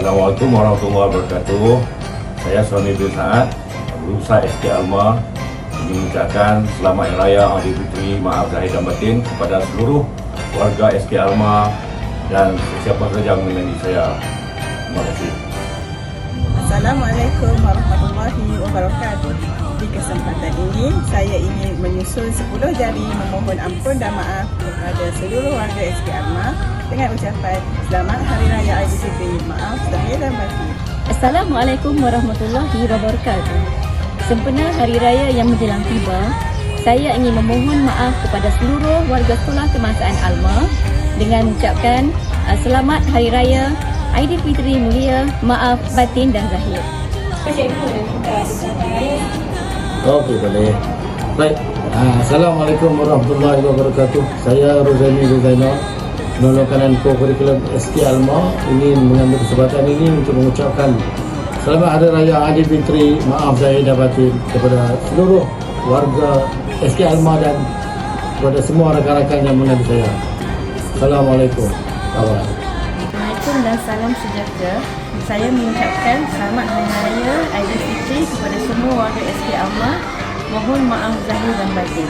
Assalamualaikum warahmatullahi wabarakatuh. Saya Suami bin Saad, berusaha SK Alma ingin mengucapkan selamat Hari Raya Aidilfitri maaf zahir dan batin kepada seluruh warga SK Alma dan siapa saja yang mengenali saya. Terima kasih. Assalamualaikum warahmatullahi wabarakatuh. Di kesempatan ini, saya ingin menyusul 10 jari memohon ampun dan maaf kepada seluruh warga SK Alma dengan ucapan Selamat Hari Raya Aidilfitri. Maaf zahir dan batin. Assalamualaikum warahmatullahi wabarakatuh. Sempena Hari Raya yang menjelang tiba, saya ingin memohon maaf kepada seluruh warga sekolah kebangsaan Alma dengan mengucapkan uh, Selamat Hari Raya Aidilfitri Mulia, maaf batin dan zahir. Okey boleh. Baik. Ah, Assalamualaikum warahmatullahi wabarakatuh. Saya Rozani Zainal, penolong kanan kurikulum SK Alma ingin mengambil kesempatan ini untuk mengucapkan Selamat Hari Raya Aidilfitri, maaf zahir dan batin kepada seluruh warga SK Alma dan kepada semua rakan-rakan yang mengenali saya. Assalamualaikum. Bye-bye. Assalamualaikum dan salam sejahtera. Saya mengucapkan selamat Hari Raya Aidilfitri kepada semua warga SK Alma. Mohon maaf zahir dan batin.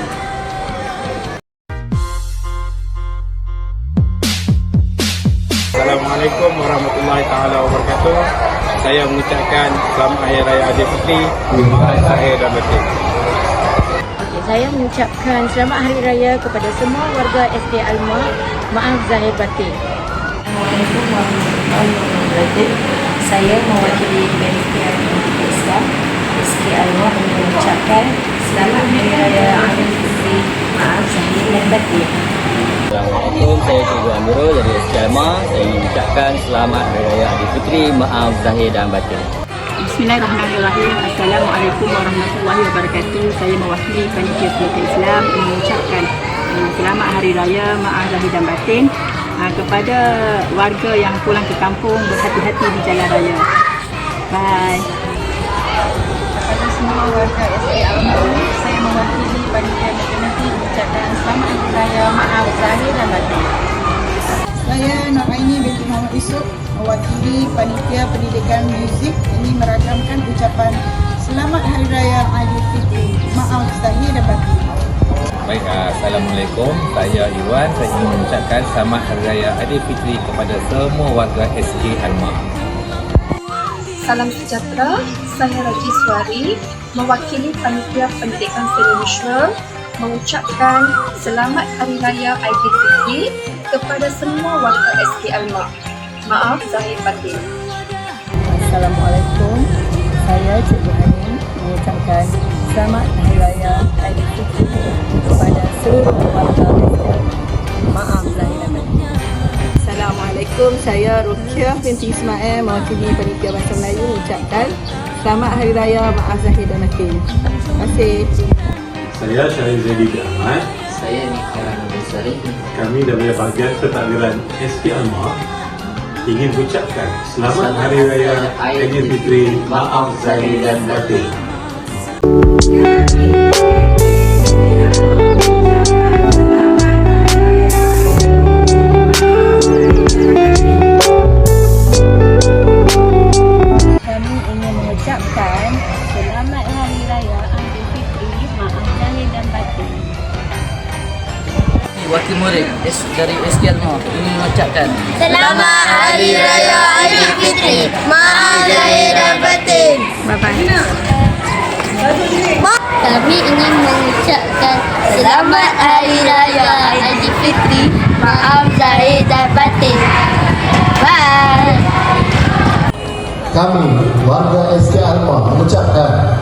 Assalamualaikum warahmatullahi taala wabarakatuh. Saya mengucapkan selamat Hari Raya Aidilfitri, maaf zahir dan batin. Saya mengucapkan selamat Hari Raya kepada semua warga SK Alma. Maaf zahir batin. Assalamualaikum warahmatullahi wabarakatuh. Saya mewakili Panitia Pendidikan Islam SK Alwa ingin mengucapkan Selamat Hari Raya Aidilfitri. Maaf zahir dan batin. Assalamualaikum, saya Cikgu Amirul dari SK Alma. Saya ingin mengucapkan selamat Hari Raya Aidilfitri, maaf zahir dan batin. Bismillahirrahmanirrahim. Assalamualaikum warahmatullahi wabarakatuh. Saya mewakili Panitia Pendidikan Islam mengucapkan uh, selamat Hari Raya, maaf zahir dan batin uh, kepada warga yang pulang ke kampung berhati-hati di jalan raya. Bye. Kepada semua warga SK Alma, saya mewakili panitia maternity mengucapkan Selamat Hari Raya Maaf Zahir dan Batin. Saya Nur Aini binti Muhammad Yusof mewakili panitia pendidikan muzik ini merakamkan ucapan Selamat Hari Raya Aidilfitri. Baik, ah, Assalamualaikum. Saya Iwan. Saya ingin mengucapkan selamat Hari Raya Aidilfitri kepada semua warga SK Alma. Salam sejahtera, saya Raji Suari mewakili Panitia Pendidikan Serenishwar mengucapkan Selamat Hari Raya Aidilfitri kepada semua warga SK Alma. Maaf zahir batin. Assalamualaikum. Assalamualaikum. Saya Rukiah binti Ismail mewakili Panitia Bahasa Melayu mengucapkan Selamat Hari Raya Maaf Zahir dan Batin. Terima kasih. Saya Syahid Zaidi Ahmad. Saya Nikah Nusari. Kami dari bahagian pentadbiran SK Alma ingin mengucapkan Selamat Hari Raya Aidilfitri, maaf zahir dan batin. S- dari SK Alma ingin mengucapkan Selamat Hari Raya Aidilfitri. Maaf zahir dan batin. Kami ingin mengucapkan Selamat Hari Raya Aidilfitri. Maaf Zahir dan Batin. Bye. Kami warga SK Alma mengucapkan